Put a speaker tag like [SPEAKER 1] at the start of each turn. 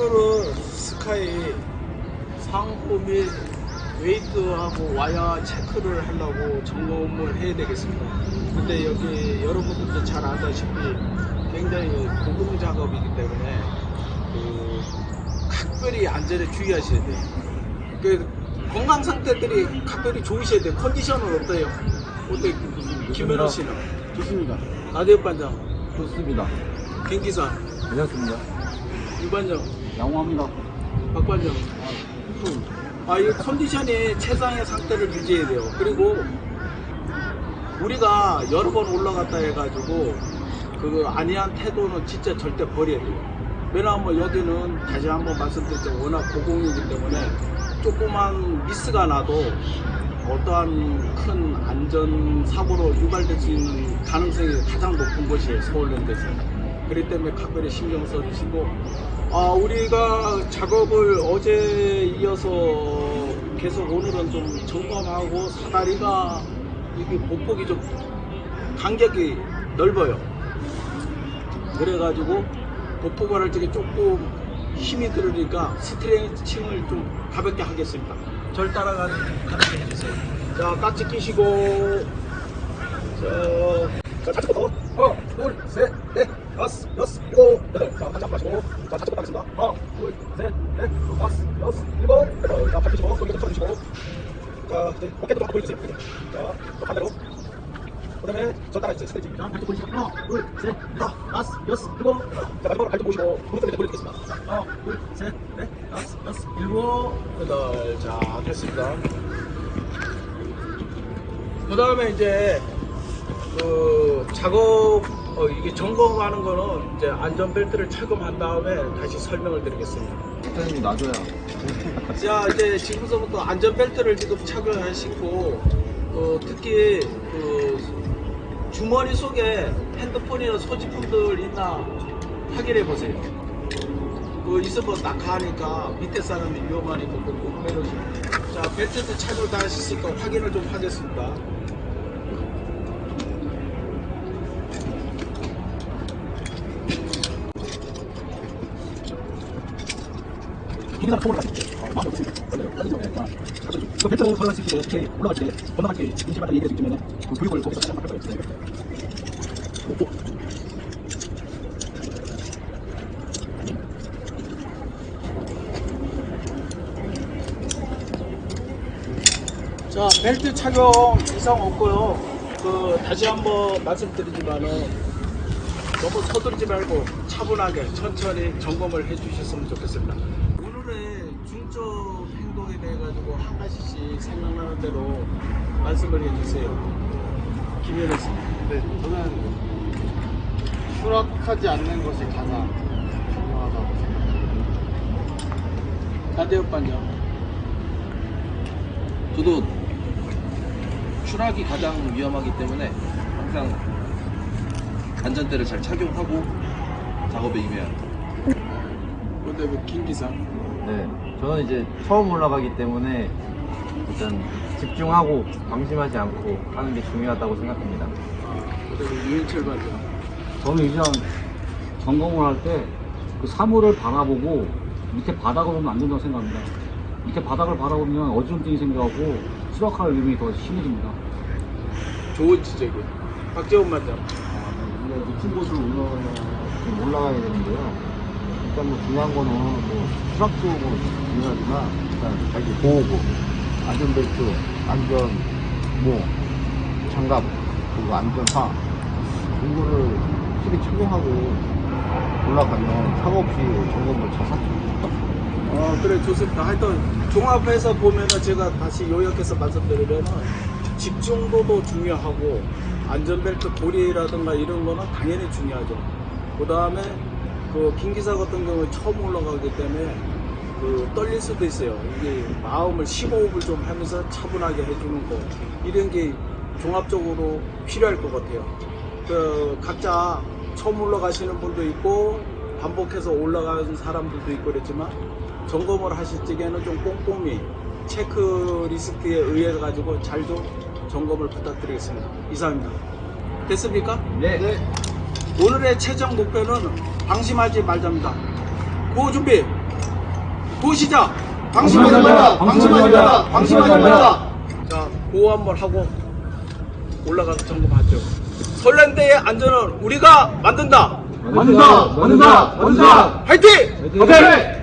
[SPEAKER 1] 오늘은 스카이 상부 및 웨이트하고 와이어 체크를 하려고 점검을 해야 되겠습니다. 근데 여기 여러분들도 잘 아다시피 굉장히 고공 작업이기 때문에 그 각별히 안전에 주의하셔야 돼요. 그 건강 상태들이 각별히 좋으셔야 돼요. 컨디션은 어때요? 어때 김현우 씨는?
[SPEAKER 2] 좋습니다.
[SPEAKER 1] 나대엽 반장,
[SPEAKER 2] 좋습니다.
[SPEAKER 1] 김 기사,
[SPEAKER 2] 괜찮습니다.
[SPEAKER 1] 유 반장,
[SPEAKER 2] 양호합니다.
[SPEAKER 1] 박 반장. 아, 이 컨디션이 최상의 상태를 유지해야 돼요. 그리고 우리가 여러 번 올라갔다 해가지고 그 아니한 태도는 진짜 절대 버려야 돼요. 왜냐하면 여기는 다시 한번 말씀드렸지만 워낙 고공이기 때문에 조그만 미스가 나도 어떠한 큰 안전 사고로 유발될 수 있는 가능성이 가장 높은 곳이에요 서울랜드에서. 그렇기 때문에 각별히 신경 써주시고 아, 우리가 작업을 어제 이어서 계속 오늘은 좀 점검하고 사다리가 이게 보폭이 좀 간격이 넓어요. 그래가지고 보폭을 할 적에 조금 힘이 들으니까 스트레칭을 좀 가볍게 하겠습니다. 절 따라가서 가볍게 해주세요. 자, 깍지 끼시고, 자, 자, 더. 하나, 둘, 셋, 넷, 다섯, 여섯, 일곱, 여덟. 자, 한잔 마시고. 자, 자축 하겠습니다. 하나, 둘, 셋, 넷, 다섯, 여섯, 일곱, 여덟. 자, 발 펴시고, 소리 좀 쳐주시고. 자, 이제 어깨도 좀 보여주세요. 자, 또 반대로. 그 다음에 저 따라해주세요. 스트레칭. 자, 발톱 보시고. 하나, 둘, 셋, 넷, 다섯, 여섯, 일곱. 자, 마지막으로 발톱 보시고. 무릎 좀 보여드리겠습니다. 하나, 둘, 셋, 넷, 다섯, 여섯, 일곱, 여덟. 자, 됐습니다. 그 다음에 이제 그 작업 어, 이게 점검하는 거는 이제 안전벨트를 착용한 다음에 다시 설명을 드리겠습니다.
[SPEAKER 2] 사장님이 놔줘야.
[SPEAKER 1] 자 이제 지금서부터 안전벨트를 지금 착용하시고 어, 특히 그 주머니 속에 핸드폰이나 소지품들 있나 확인해 보세요. 그 있으면 낙하하니까 밑에 사람이 위험하니까 꼭 빼놓으시고 자 벨트도 착용 다 하셨으니까 확인을 좀 하겠습니다.
[SPEAKER 2] 기사 통을 가실게. 마음 없으니까. 그 벨트로 걸어갈 수 있게 어떻게 올라갈 때 건너갈 때 인식받다 얘기할 수 있으면 그 교육을 거기서 시작할 거예요.
[SPEAKER 1] 자, 벨트 착용 이상 없고요. 그 다시 한번 말씀드리지만은 너무 서두르지 말고 차분하게 천천히 점검을 해주셨으면 좋겠습니다. 중점 행동에 대해 가지고 한 가지씩 생각나는 대로 말씀을 해주세요. 김현우 씨.
[SPEAKER 3] 네, 저는 추락하지 않는 것이 가장 중요하다고 생각합니다.
[SPEAKER 1] 나대엽 반장.
[SPEAKER 4] 저도 추락이 가장 위험하기 때문에 항상 안전대를 잘 착용하고 작업에 임해야 합니다.
[SPEAKER 1] 그다음에 김 기사.
[SPEAKER 5] 네, 저는 이제 처음 올라가기 때문에 일단 집중하고 방심하지 않고 하는 게 중요하다고 생각합니다.
[SPEAKER 1] 유현철 반장.
[SPEAKER 2] 저는 이제 점검을 할 때 그 사물을 바라보고 밑에 바닥을 보면 안 된다고 생각합니다. 밑에 바닥을 바라보면 어지럼증이 생겨갖고 추락할 위험이 더 심해집니다.
[SPEAKER 1] 좋은 지적이에요. 박재원 반장.
[SPEAKER 5] 이게 높은 곳으로 올라가야 되는데요. 일단 뭐 중요한 거는 뭐 추락도 뭐 중요하지만 일단 자기 보호구, 안전벨트, 안전 모, 장갑, 그리고 안전화 이거를 확실히 착용하고 올라가면 사고 없이 점검을 잘할수 있습니다.
[SPEAKER 1] 어, 그래, 좋습니다. 하여튼, 종합해서 보면은 제가 다시 요약해서 말씀드리면은 집중도도 중요하고, 안전벨트 고리라든가 이런 거는 당연히 중요하죠. 그 다음에, 그, 김기사 같은 경우에 처음 올라가기 때문에, 그, 떨릴 수도 있어요. 이게 마음을 심호흡을 좀 하면서 차분하게 해주는 거. 이런 게 종합적으로 필요할 것 같아요. 그, 각자 처음 올라가시는 분도 있고, 반복해서 올라가는 사람들도 있고 그랬지만, 점검을 하실 적에는 좀 꼼꼼히 체크 리스트에 의해 가지고 잘 좀 점검을 부탁드리겠습니다. 이상입니다. 됐습니까?
[SPEAKER 5] 네.
[SPEAKER 1] 오늘의 최종 목표는 방심하지 말자입니다. 고 준비 보시자.
[SPEAKER 2] 방심하지
[SPEAKER 1] 방심하지
[SPEAKER 2] 말자.
[SPEAKER 1] 방심하지 말자. 방심하지 말자. 자, 보호 한번 하고 올라가서 점검하죠. 설렌대의 안전을 우리가 만든다.
[SPEAKER 2] 만든다! 만든다! 만든다!
[SPEAKER 1] 화이팅!
[SPEAKER 2] 화이팅!